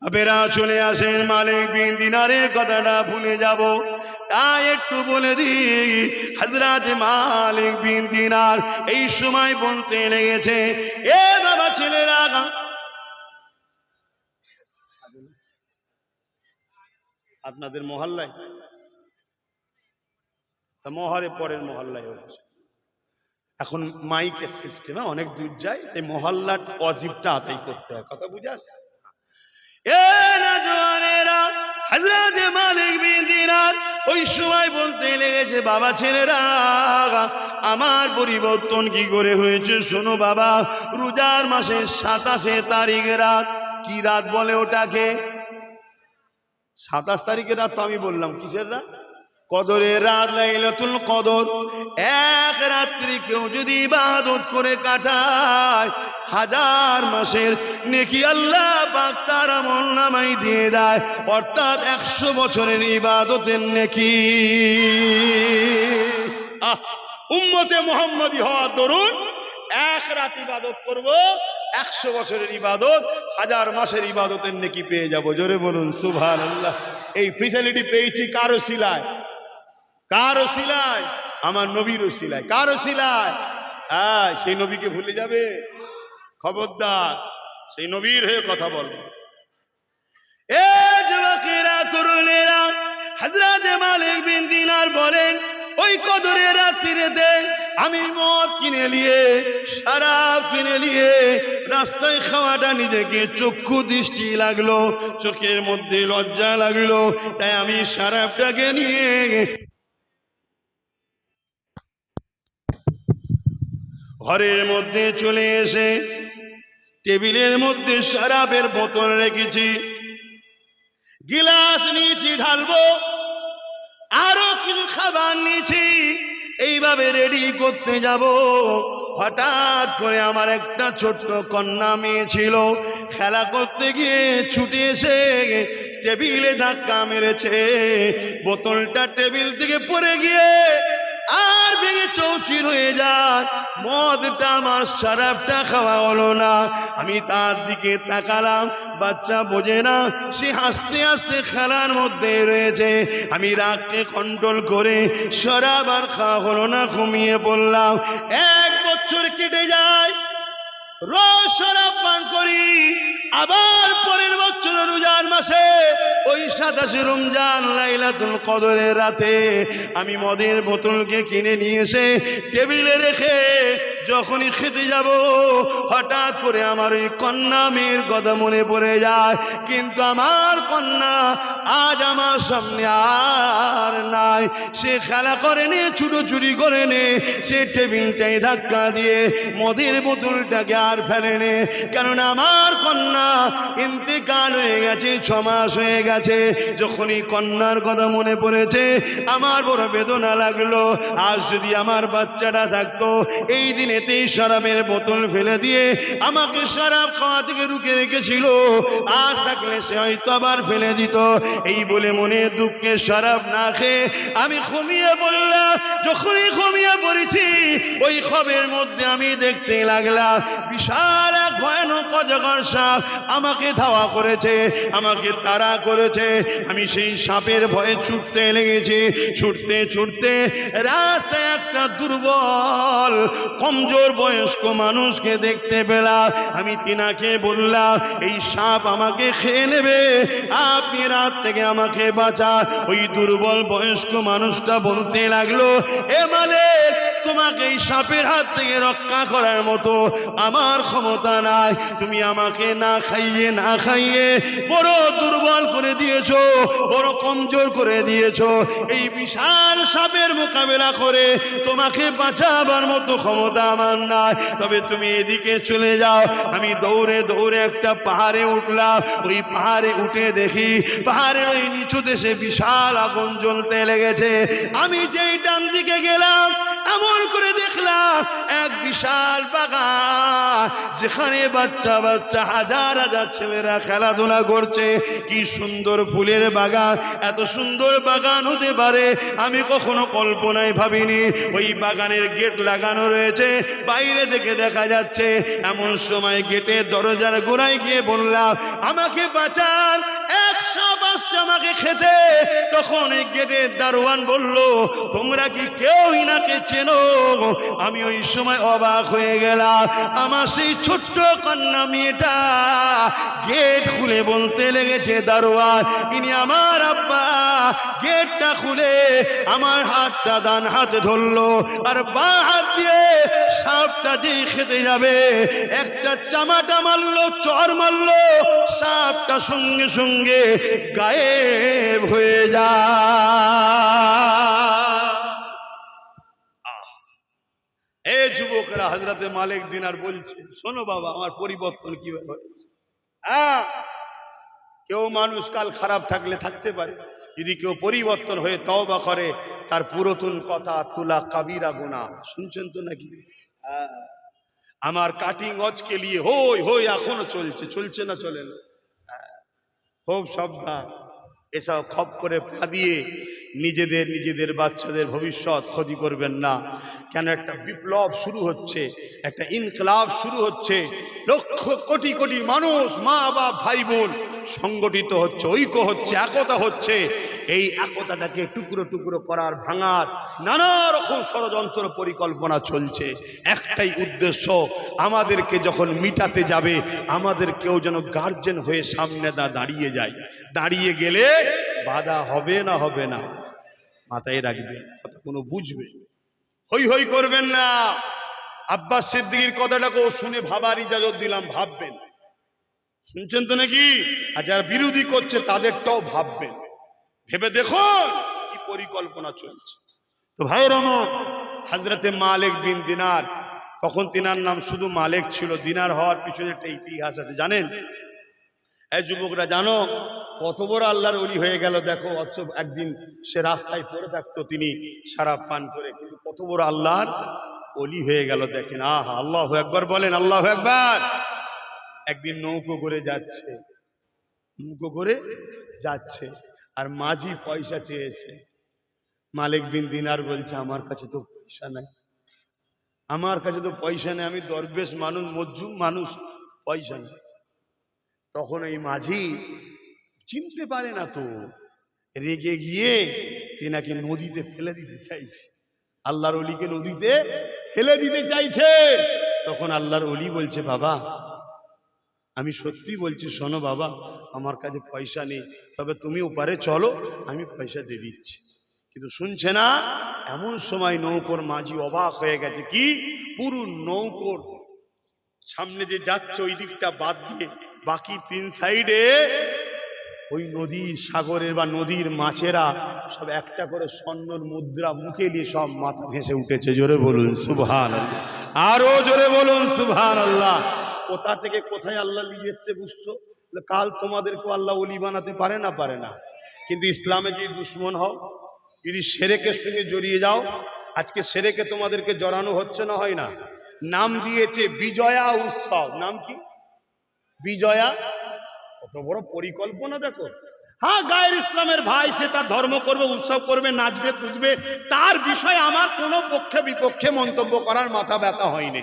বাপেরা চলে আসেন মালিক বিন দিনারের কথাটা ভুলে যাব। তাই একটু বলে দিই হাজরাতে মালিক বিন দিনার এই সময় বলতে লেগেছে, এ বাবা ছেলেরা, আপনাদের মহল্লায়, তা মহরে পরের মহল্লায় হচ্ছে। এখন মাইকের সিস্টেমে অনেক দূর যায় এই মহল্লার অজিবটা আদায় করতে হয়। কথা বুঝে আসছে? মালিক দিনার, ওই সময় বলতে লেগেছে, বাবা ছেলেরা, আমার পরিবর্তন কি করে হয়েছে শোনো বাবা, রোজার মাসের সাতাশে তারিখ রাত, কি রাত বলে ওটাকে? সাতাশ তারিখের রাত তো আমি বললাম, কিসের রাত? কদরের রাত, লাইলাতুল কদর। এক রাত্রি কেউ যদি ইবাদত করে কাটায়, হাজার মাসের নেকি আল্লাহ পাক তার আমল নামাই দিয়ে দেয়। অর্থাৎ একশো বছরের ইবাদতের নেকি। উম্মতে মোহাম্মদী হওয়ার দরুন এক রাত ইবাদত করব, একশো বছরের ইবাদত, হাজার মাসের ইবাদতের নেকি পেয়ে যাব। জোরে বলুন সুভান আল্লাহ এই ফেসিলিটি পেয়েছি কারও শিলায়। কার শিলায়? আমার নবীর শিলায়। কার শিলায়? হ্যাঁ সেই নবীকে ভুলে যাবে? খবরদার, সেই নবীর হয়ে কথা বলবে এ যুবকেরা, তরুণেরা, হজরত মালিক বিন দিনার বলেন, ওই কদরের রাত্রিতে আমি মদ কিনে নিয়ে সারাপ কিনে নিয়ে, রাস্তায় খাওয়াটা নিজেকে চক্ষু দৃষ্টি লাগল, চোখের মধ্যে লজ্জা লাগল, তাই আমি সারাপটাকে নিয়ে ঘরের মধ্যে চলে এসে টেবিলের মধ্যে শরাবের বোতল রেখেছি। গিলাস নিয়েছি, ঢালবো, আরও কিছু খাবার নিয়েছি। এইভাবে রেডি করতে যাব। হঠাৎ করে আমার একটা ছোট্ট কন্যা মেয়ে ছিল। খেলা করতে গিয়ে ছুটে এসে টেবিলে ধাক্কা মেরেছে। বোতলটা টেবিল থেকে পড়ে গিয়ে আর ভেঙে চৌচির হয়ে যাক মদটা আমার শরাবটা খাওয়া হলো না। আমি তার দিকে তাকালাম, বাচ্চা বোঝে না, সে হাসতে হাসতে খেলার মধ্যে রয়েছে। আমি রাগকে কন্ট্রোল করে শরাব আর খাওয়া হলো না, ঘুমিয়ে বললাম এক বছর কেটে যায় পান করি। আবার পরের বছর রোজার মাসে ওই সাতাশে রমজান লাইলাতুল কদরের রাতে আমি মদের বোতলকে কিনে নিয়ে এসে টেবিলে রেখে যখনই খেতে যাব, হঠাৎ করে আমার ওই কন্যা মেয়ের কথা মনে পড়ে যায়। কিন্তু আমার কন্যা আজ আমার সামনে আর নাই। সে খেলা করে নে ছুটো চুরি করে নে, সে টেবিলটাই ধাক্কা দিয়ে মদের বোতলটাকে আর ফেলে নে কেননা আমার কন্যা ইন্তেকাল হয়ে গেছে, ছ মাস হয়ে গেছে। যখনই কন্যার কথা মনে পড়েছে, আমার বড় বেদনা লাগল। আজ যদি আমার বাচ্চাটা থাকতো, এই দিনেতেই শরাবের বোতল ফেলে দিয়ে আমাকে শরাব খাওয়া থেকে রুকে রেখেছিল। আজ থাকলে সে হয়তো আবার ফেলে দিত। এই বলে মনে দুঃখে শরাব না খেয়ে আমি ঘুমিয়ে পড়লাম। যখনই ঘুমিয়ে পড়েছি, ওই খবের মধ্যে আমি দেখতে লাগলাম বিশাল এক ভয়ানক অজগর সাপ আমাকে ধাওয়া করেছে, আমাকে তাড়া করেছে। আমি সেই সাপের ভয়ে ছুটতে লেগেছি, ছুটতে ছুটতে রাস্তায় একটা দুর্বল, কমজোর বয়স্ক মানুষকে দেখতে পেলাম। আমি তিনাকে বললাম, এই সাপ আমাকে খেয়ে নেবে, আপনি রাত থেকে আমাকে বাঁচা ওই দুর্বল বয়স্ক মানুষটা বলতে লাগল, এ মালিক তোমাকে এই সাপের হাত থেকে রক্ষা করার মতো আমার ক্ষমতা নাই। তুমি আমাকে না খাইয়ে না খাইয়ে বড় দুর্বল করে দিয়েছ, বড় কমজোর করে দিয়েছ। এই বিশাল সাপের মোকাবেলা করে তোমাকে বাঁচাবার মতো ক্ষমতা আমার নাই। তবে তুমি এদিকে চলে যাও। আমি দৌড়ে দৌড়ে একটা পাহাড়ে উঠলাম। ওই পাহাড়ে উঠে দেখি পাহাড়ের ওই নিচু দেশে বিশাল আগুন জ্বলতে লেগেছে। আমি যেই ডান দিকে গেলাম, এমন করে দেখলাম এক বিশাল বাগান, যেখানে বাচ্চা বাচ্চা, হাজার হাজার ছেলেরা খেলাধুলা করছে। কি সুন্দর ফুলের বাগান, এত সুন্দর বাগান হতে পারে, আমি কখনো কল্পনায় ভাবিনি। ওই বাগানের গেট লাগানো রয়েছে, বাইরে থেকে দেখা যাচ্ছে, এমন সময় গেটের দরজার গোড়ায় গিয়ে বললাম, আমাকে বাঁচান আমাকে খেতে। তখন এই গেটের দারোয়ান বলল, তোমরা কি কেউ ইনাকে আমি ওই সময় অবাক হয়ে গেলাম। আমার সেই ছোট্ট কন্যা মেয়েটা গেট খুলে বলতে লেগেছে, দারোয়ান, ইনি আমার আব্বা। গেটটা খুলে আমার হাতটা ডান হাতে ধরলো, আর বা হাত দিয়ে সাপটা যেই খেতে যাবে, একটা চামাটা মারলো, চর মারলো, সাপটা সঙ্গে সঙ্গে গায়েব হয়ে যায়। এ যুবকরা হাজরাতে মালিক দিনার বলছে, শোনো বাবা, আমার পরিবর্তন কীভাবে হয় হ্যাঁ কেউ মানুষ কাল খারাপ থাকলে থাকতে পারে, যদি কেউ পরিবর্তন হয়ে তওবা করে, তার পুরাতন কথা, তুলা কাবিরা গুণা শুনছেন তো নাকি। আমার কাটিং অজকে নিয়ে হই হই এখনও চলছে চলছে না চলে না। হোক সব এসব খপ করে পা দিয়ে নিজেদের নিজেদের বাচ্চাদের ভবিষ্যৎ ক্ষতি করবেন না। কেন একটা বিপ্লব শুরু হচ্ছে, একটা ইনকলাব শুরু হচ্ছে, লক্ষ কোটি কোটি মানুষ মা বাপ ভাই বোন সংগঠিত হচ্ছে, ঐক্য হচ্ছে, একতা হচ্ছে। এই একতাটাকে টুকরো টুকরো করার ভাঙার নানা রকম ষড়যন্ত্র পরিকল্পনা চলছে। একটাই উদ্দেশ্য, আমাদেরকে যখন মিটাতে যাবে আমাদের কেউ যেন গার্জেন হয়ে সামনে দা, দাঁড়িয়ে যায়। দাঁড়িয়ে গেলে বাধা হবে না হবে না। মাথায় রাখবেন কথা কোনো বুঝবে। হই হই করবেন না। আব্বাস সিদ্দিকির কথাটাকেও শুনে ভাবার ইজাজত দিলাম, ভাববেন। শুনছেন তো নাকি? আর যারা বিরোধী করছে, তাদেরটাও ভাববেন। ভেবে দেখো কি পরিকল্পনা চলছে। তো ভাই আমার হাজরতে মালিক বিন দিনার, তখন তিনার নাম শুধু মালিক ছিল, দিনার হওয়ার পিছনে একটা ইতিহাস আছে, জানেন? এই যুবকরা জানো কত বড় আল্লাহর অলি হয়ে গেল, দেখো, অথচ একদিন সে রাস্তায় পড়ে থাকতো তিনি, সারা পান করে। কিন্তু কত বড় আল্লাহর অলি হয়ে গেল, দেখেন, আহা, আল্লাহ একবার বলেন, আল্লাহ একবার একদিন নৌকো করে যাচ্ছে, নৌকো করে যাচ্ছে, আর মাঝি পয়সা চেয়েছে। মালিক বিন দিনার বলছে, আমার কাছে তো পয়সা নাই। আমার কাছে তো পয়সা নেই, আমি দরবেশ মানুষ, মজ্জুম মানুষ, পয়সা নেই। তখন এই মাঝি চিনতে পারে না তো। রেগে গিয়ে তেনাকে নদীতে ফেলে দিতে চাইছে। আল্লাহর অলিকে নদীতে ফেলে দিতে চাইছে। তখন আল্লাহর অলি বলছে, বাবা, আমি সত্যি বলছি, শোনো বাবা, আমার কাছে পয়সা নেই। তবে তুমি ওপারে চলো, আমি পয়সা দিয়ে দিচ্ছি। কিন্তু শুনছে না, এমন সময় নৌকোর মাঝি অবাক হয়ে গেছে। কি? পুরো নৌকোর সামনে যে যাচ্ছে, ওই দিকটা বাদ দিয়ে বাকি তিন সাইডে ওই নদীর সাগরের বা নদীর মাছেরা সব একটা করে স্বর্ণর মুদ্রা মুখে নিয়ে সব মাথা ভেসে উঠেছে। জোরে বলুন সুবহান আল্লাহ আরও জোরে বলুন সুবহান আল্লাহ কোথা থেকে কোথায় আল্লাহ নিয়ে যাচ্ছে বুঝছ কাল তোমাদেরকেও আল্লাহ অলি বানাতে পারে না? পারে না। কিন্তু ইসলামে যদি দুশ্মন হও, যদি সেরেকের সঙ্গে জড়িয়ে যাও, আজকে সেরেকে তোমাদেরকে জড়ানো হচ্ছে না, হয় না? নাম দিয়েছে বিজয়া উৎসব। নাম কি? বিজয়া কত বড় পরিকল্পনা দেখো। হ্যাঁ গায়ের ইসলামের ভাই, সে তার ধর্ম করবে, উৎসব করবে, নাচবে, কুদবে, তার বিষয়ে আমার কোনো পক্ষে বিপক্ষে মন্তব্য করার মাথা ব্যথা হয়নি।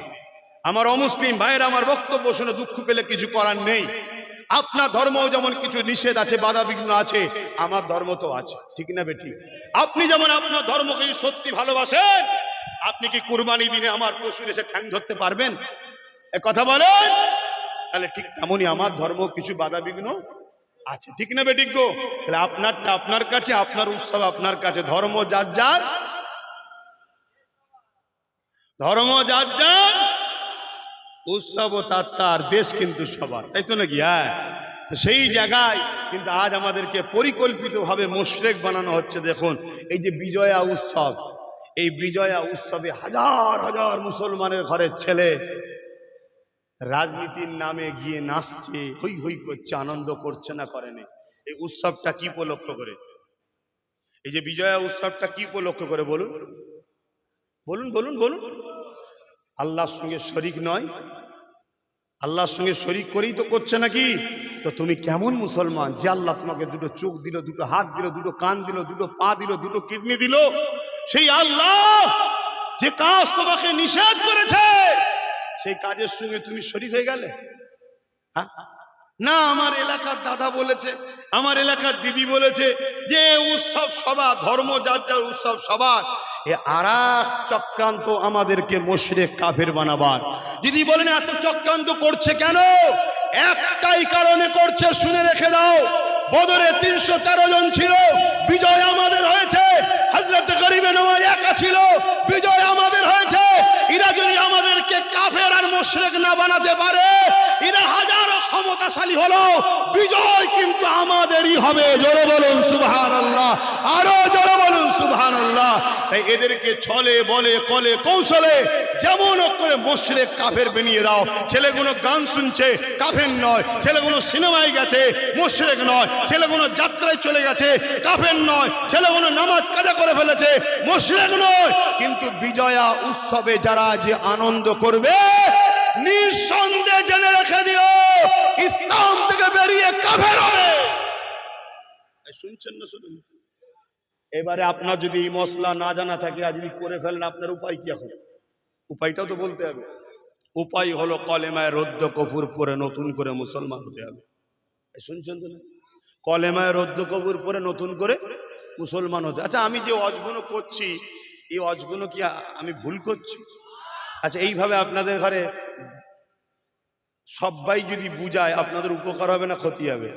আমার অমুসলিম ভাইয়ের আমার বক্তব্য শুনে দুঃখ পেলে কিছু করার নেই। আপনার ধর্মও যেমন কিছু নিষেধ আছে বাধা বিঘ্ন আছে, আমার ধর্ম তো আছে, ঠিক না বেটি? আপনি যেমন আপনার ধর্মকে সত্যি ভালোবাসেন, আপনি কি কুরবানি দিনে আমার পশুর এসে ঠ্যাং ধরতে পারবেন? কথা বলেন। তাহলে ঠিক তেমনই আমার ধর্ম কিছু বাধা বিঘ্ন আছে। ঠিক না গো? তাহলে আপনারটা আপনার কাছে, আপনার উৎসব আপনার কাছে। ধর্ম যার যার, ধর্ম যার যার উৎসব ও তার তার, দেশ কিন্তু সবার। তাই তো নাকি? হ্যাঁ। তো সেই জায়গায় কিন্তু আজ আমাদেরকে পরিকল্পিতভাবে মোশরেক বানানো হচ্ছে, দেখুন। এই যে বিজয়া উৎসব, এই বিজয়া উৎসবে হাজার হাজার মুসলমানের ঘরের ছেলে রাজনীতির নামে গিয়ে নাচছে, হই হই করছে, আনন্দ করছে না করেনি এই উৎসবটা কি উপলক্ষ করে? এই যে বিজয়া উৎসবটা কি উপলক্ষ করে বলুন? বলুন বলুন বলুন। আল্লাহর সঙ্গে শরিক নয়। আল্লাহর সঙ্গে শরিক করেই তো করছে নাকি? তো তুমি কেমন মুসলমান? যে আল্লাহ তোমাকে দুটো চোখ দিল, দুটো হাত দিল, দুটো কান দিল, দুটো পা দিল, দুটো কিডনি দিল, সেই আল্লাহ যে কাজ তোমাকে নিষেধ করেছে। সেই কাজের সঙ্গে তুমি শরিক হয়ে গেলে? হ্যাঁ? না, আমার এলাকার দাদা বলেছে, আমার এলাকার দিদি বলেছে যে উৎসব সভা, ধর্ম যার যার উৎসব সভা, এ আর চক্রান্ত আমাদেরকে মোশরেক, কাফের বানাবার। দিদি বলেন, এত চক্রান্ত করছে কেন? একটাই কারণে করছে, শুনে রেখে দাও। বদরে তিনশো তেরো জন ছিল, বিজয় আমাদের হয়েছে। হজরত গরিবে নওয়াজ একা ছিল, বিজয় আমাদের হয়েছে। এরা যদি আমাদেরকে কাফের আর মোশরেক না বানাতে পারে, এরা হাজারো ক্ষমতাশালী হলো, বিজয় কিন্তু আমাদেরই হবে। জোরে বলুন সুবহান আল্লাহ আরও জোরে বলুন সুবহান আল্লাহ তাই এদেরকে ছলে, বলে, কলে, কৌশলে যেমন করে মোশরেক, কাফের বানিয়ে দাও। ছেলেগুলো গান শুনছে, কাফের নয়। ছেলেগুলো সিনেমায় গেছে, মোশরেক নয়। ছেলেগুলো যাত্রায় চলে গেছে, কাফের নয়। ছেলেগুলো নামাজ কাজা করে ফেলেছে, মোশরেক নয়। কিন্তু বিজয়া উৎসবে যারা যে আনন্দ করবে, নিঃসন্দেহে জেনে রেখে দিও, ইসলাম থেকে বেরিয়ে কাফের হবে। শুনছেন না শুনুন? এবারে আপনার যদি মশলা না জানা থাকে যদি করে ফেলেন, আপনার উপায় কি এখন? উপায়টাও তো বলতে হবে। উপায় হলো কলেমায় রদ্দ কপুর পরে নতুন করে মুসলমান হতে হবে। শুনছেন তো না? কলেমায় রদ্দ কপুর পরে নতুন করে মুসলমান হতে। আচ্ছা আমি যে অজগুলো করছি, এই অজগুলো কি আমি ভুল করছি? আচ্ছা এইভাবে আপনাদের ঘরে সবাই যদি বুঝায়, আপনাদের উপকার হবে না ক্ষতি হবে?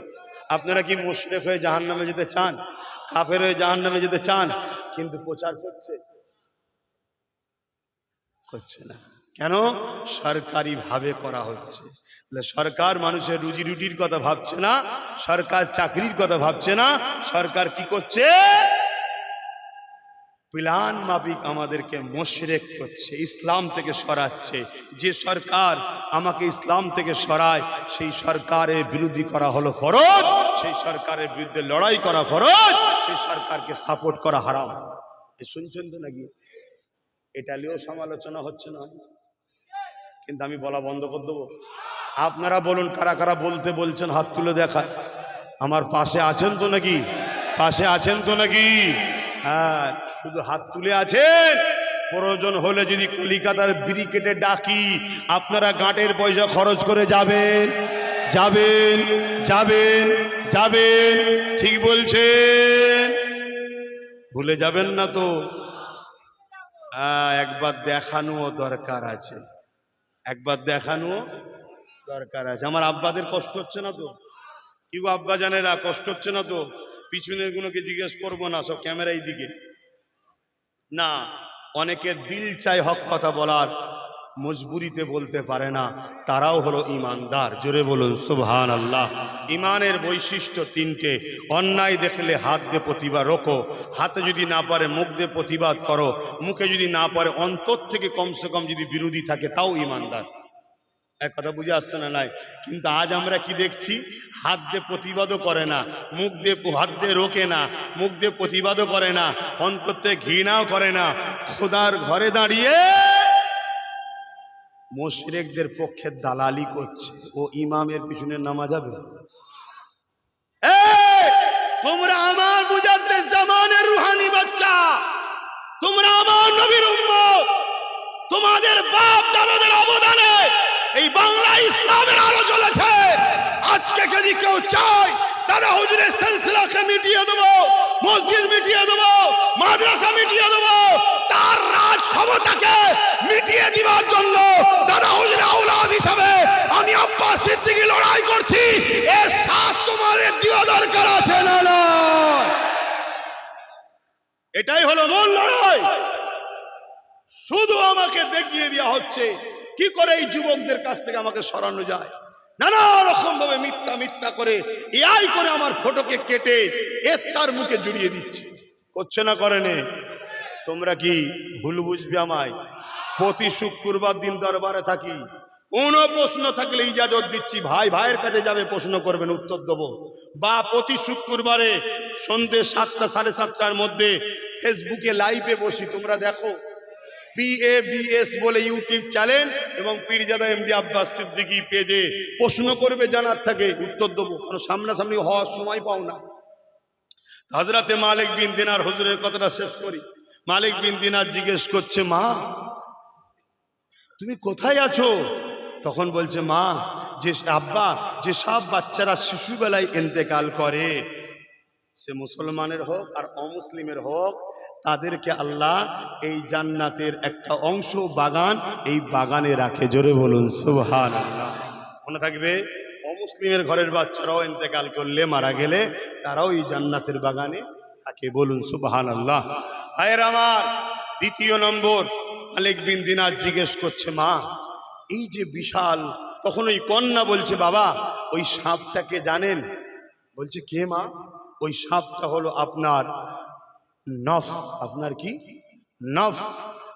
আপনারা কি মোশরেক হয়ে জাহান নামে যেতে চান? কাফের হয়ে জাহান নামে যেতে চান? কিন্তু প্রচার করছে? করছে না। কেন? সরকারি ভাবে করা হচ্ছে। সরকার মানুষের রুজি রুটির কথা ভাবছে না, সরকার চাকরির কথা ভাবছে না, সরকার কি করছে? প্লান মাফিক আমাদেরকে মোশরেক করছে, ইসলাম থেকে সরাচ্ছে। যে সরকার আমাকে ইসলাম থেকে সরায়, সেই সরকারের বিরোধী করা হলো ফরজ, সেই সরকারের বিরুদ্ধে লড়াই করা ফরজ, সেই সরকারকে সাপোর্ট করা হারাম। শুনছেন তো নাকি? এটা নিয়েও সমালোচনা হচ্ছে না? কিন্তু আমি বলা বন্ধ করে দেবো। আপনারা বলুন, কারা কারা বলতে বলছেন, হাত তুলে দেখায়। আমার পাশে আছেন তো নাকি? পাশে আছেন তো নাকি? হ্যাঁ শুধু হাত তুলে আছেন। প্রয়োজন হলে যদি কলিকাতার ব্রিকেটে ডাকি, আপনারা গাঁটের পয়সা খরচ করে যাবেন। যাবেন যাবেন যাবেন, ঠিক বলছেন। ভুলে যাবেন না তো? হ্যাঁ একবার দেখানো দরকার আছে। একবার দেখানো দরকার আছে। আমার আব্বাদের কষ্ট হচ্ছে না তো? কি গো আব্বা জানেরা, কষ্ট হচ্ছে না তো? পিছনের গুলোকে জিজ্ঞেস করব না, সব ক্যামেরাই দিকে। না অনেকে দিল চায় হক কথা বলার। মজবুরিতে বলতে পারে না। তারাও হলো ইমানদার। জোরে বলুন সুবহান আল্লাহ ইমানের বৈশিষ্ট্য তিনটে। অন্যায় দেখলে হাত দিয়ে প্রতিবাদ রোকো। হাতে যদি না পারে মুখ দিয়ে প্রতিবাদ করো। মুখে যদি না পারে অন্তর থেকে কমসে কম যদি বিরোধী থাকে, তাও ইমানদার। এক কথা বুঝে আসছে না নাই? কিন্তু আজ আমরা কি দেখছি? হাত দিয়ে প্রতিবাদও করে না। মুখ দিয়ে হাত দিয়ে রোকে না। মুখ দিয়ে প্রতিবাদও করে না। অন্তর থেকে ঘৃণাও করে না। খোদার ঘরে দাঁড়িয়ে মোশরেকদের পক্ষে দালালি করছে। ও ইমামের পিছনে নামা যাবে তোমরা আমার মুজাদ্দেদ জামানের রুহানি বাচ্চা। তোমরা আমার নবীর তোমাদের বাপ দাদাদের অবদানে এই বাংলা ইসলামের আলো চলেছে আজকে যদি কেউ চায়, তারা হুজুরের সিলসিলাকে মিটিয়ে দেবো। মসজিদ মিটিয়ে দেবো, মাদ্রাসা মিটিয়ে দেবো। তার রাজ ক্ষমতাকে মিটিয়ে দিবার জন্য দাদা হুজুর আউলাদ হিসাবে আমি আব্বাস সিদ্দিকি লড়াই করছি। এর সাথ তোমাদের দেওয়া দরকার আছে না না। এটাই হলো মূল লড়াই। শুধু আমাকে দেখিয়ে দেওয়া হচ্ছে, কি করে এই যুবকদের কাছ থেকে আমাকে সরানো যায়? নানা রকম ভাবে মিথ্যা মিথ্যা করে এআই করে আমার ফটোকে কেটে এর তার মুখে জড়িয়ে দিচ্ছে। করছে না করেনে? তোমরা কি ভুল বুঝবে আমায়? প্রতি শুক্রবার দিন দরবারে থাকি। কোনো প্রশ্ন থাকলে ইজাজত দিচ্ছি। ভাই ভাইয়ের কাছে যাবে, প্রশ্ন করবেন, উত্তর দেবো। বা প্রতি শুক্রবারে সন্ধ্যে সাতটা, সাড়ে সাতটার মধ্যে ফেসবুকে লাইভে বসি। তোমরা দেখো। পিএবিএস বলে ইউটিউব চ্যানেল এবং পীরজাদা এমডি আব্বাস সিদ্দিকী পেজে প্রশ্ন করবে, জানার থাকে, উত্তর দেবো। কারণ সামনাসামনি হওয়ার সময় পাও না। হজরতে মালিক বিন দিনার হুজুরের কথাটা শেষ করি। মালিক বিন দিনার জিজ্ঞেস করছে, মা, তুমি কোথায় আছো? তখন বলছে, মা, যে আব্বা, যে সব বাচ্চারা শিশুবেলায় ইন্তেকাল করে, সে মুসলমানের হোক আর অমুসলিমের হোক তাদেরকে আল্লাহ এই জান্নাতের একটা অংশ বাগান এই বাগানে রাখে। জোরে বলুন সুবহান আল্লাহ মনে থাকবে, অমুসলিমের ঘরের বাচ্চারাও ইন্তেকাল করলে, মারা গেলে তারাও এই জান্নাতের বাগানে থাকে। বলুন সুবহান আল্লাহ ভাইয়ের আমার, দ্বিতীয় নম্বর, মালিক বিন দিনার জিজ্ঞেস করছে, মা, এই যে বিশাল, তখন ওই কন্যা বলছে, বাবা, ওই সাপটাকে জানেন বলছে, কে মা? ওই সাপটা হলো আপনার নফস, আপনার কি? নফ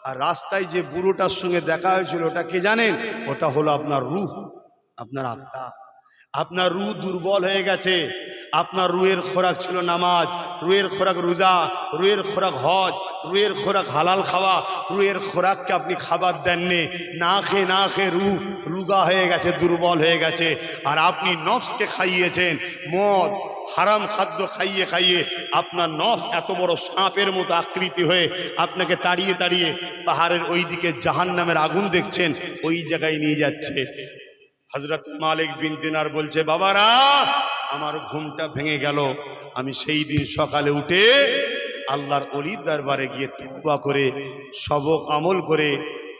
আর রাস্তায় যে বুড়োটার সঙ্গে দেখা হয়েছিল, ওটা কে জানেন? ওটা হলো আপনার রুহ, আপনার আত্মা। আপনার রু দুর্বল হয়ে গেছে। আপনার রুয়ের খোরাক ছিল নামাজ, রুয়ের খোরাক রোজা, রুয়ের খোরাক হজ, রুয়ের খোরাক হালাল খাওয়া, রুয়ের খোরাককে আপনি খাবার দেননি। না খেয়ে না খেয়ে রু, রুগা হয়ে গেছে, দুর্বল হয়ে গেছে। আর আপনি নফসকে খাইয়েছেন, মদ, হারাম খাদ্য খাইয়ে খাইয়ে আপনার নফ এত বড় সাপের মতো আকৃতি হয়ে আপনাকে তাড়িয়ে তাড়িয়ে পাহাড়ের ওই দিকে জাহান নামের আগুন দেখছেন, ওই জায়গায় নিয়ে যাচ্ছে। হজরত মালিক বিন দিনার বলছে, বাবারা আমার ঘুমটা ভেঙে গেল। আমি সেই দিন সকালে উঠে আল্লাহর অলির দরবারে গিয়ে তুবা করে, সবক আমল করে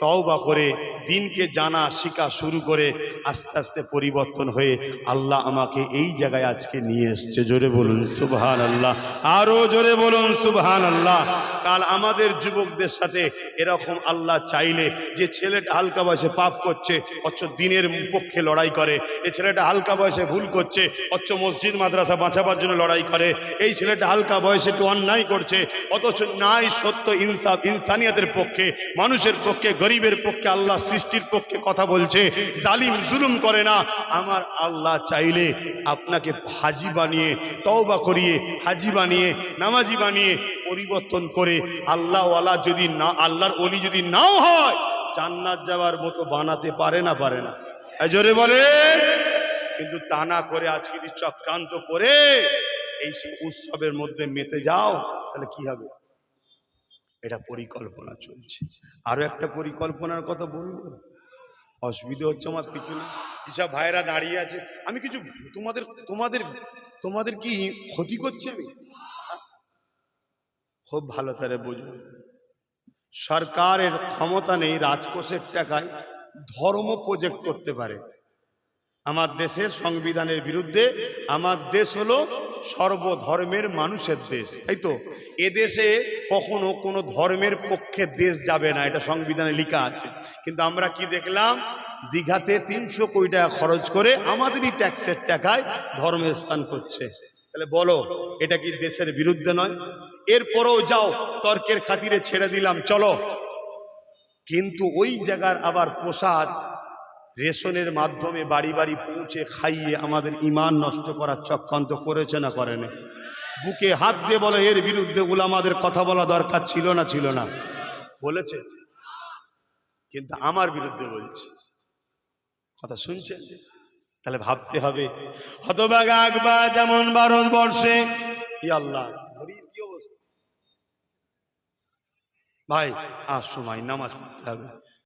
তওবা করে দিনকে জানা, শিখা শুরু করে আস্তে আস্তে পরিবর্তন হয়ে আল্লাহ আমাকে এই জায়গায় আজকে নিয়ে এসছে। জোরে বলুন সুবহান আল্লাহ আরও জোরে বলুন সুবহান আল্লাহ কাল আমাদের যুবকদের সাথে এরকম আল্লাহ চাইলে যে ছেলেটা হালকা বয়সে পাপ করছে, অথচ দিনের পক্ষে লড়াই করে এই ছেলেটা হালকা বয়সে ভুল করছে, অথচ মসজিদ, মাদ্রাসা বাঁচাবার জন্য লড়াই করে, এই ছেলেটা হালকা বয়সে একটু অন্যায় করছে, অথচ নাই সত্য, ইনসাফ, ইনসানিয়াতের পক্ষে, মানুষের পক্ষে গরিবের পক্ষে, আল্লাহ সৃষ্টির পক্ষে কথা বলছে, জালিম জুলুম করে না। আমার আল্লাহ চাইলে আপনাকে হাজি বানিয়ে, তওবা করিয়ে, হাজি বানিয়ে, নামাজি বানিয়ে পরিবর্তন করে আল্লাহওয়ালা যদি না, আল্লাহর অলি যদি নাও হয়, জান্নাত যাওয়ার মতো বানাতে পারে না পারে না। জোরে বলে কিন্তু তা না করে আজকে চক্রান্ত করে, এই উৎসবের মধ্যে মেতে যাও, তাহলে কি হবে? এটা পরিকল্পনা চলছে। আরও একটা পরিকল্পনার কথা বলব? অসুবিধে হচ্ছে আমার পিছনে। যেসব ভাইরা দাঁড়িয়ে আছে। আমি কিছু তোমাদের তোমাদের তোমাদের কি ক্ষতি করছে আমি? খুব ভালো তারে বুঝুন সরকারের ক্ষমতা নেই রাজকোষের টাকায় ধর্ম প্রজেক্ট করতে পারে। আমার দেশের সংবিধানের বিরুদ্ধে আমার দেশ হলো সর্বধর্মের মানুষের দেশ। তাই তো এদেশে কখনো কোনো ধর্মের পক্ষে দেশ যাবে না, এটা সংবিধানে লেখা আছে। কিন্তু আমরা কি দেখলাম? দীঘাতে তিনশো কোটি টাকা খরচ করে আমাদেরই ট্যাক্সের টাকায় ধর্মের স্থান করছে তাহলে বলো, এটা কি দেশের বিরুদ্ধে নয়? এরপরেও যাও, তর্কের খাতিরে ছেড়ে দিলাম, চলো। কিন্তু ওই জায়গার আবার প্রসাদ রেশনের মাধ্যমে বাড়ি বাড়ি পৌঁছে খাইয়ে আমাদের ইমান নষ্ট করার চক্রান্ত করেছে না করেনি? বুকে হাত দিয়ে বলে, এর বিরুদ্ধে আমাদের কথা বলা দরকার ছিল না ছিল না। বলেছে। কিন্তু আমার বিরুদ্ধে বলছে। কথা শুনছেন তাহলে ভাবতে হবে হতবাগা আগবা যেমন ভারতবর্ষে আল্লাহ ভাই, আর সময়, নামাজ পড়তে হবে।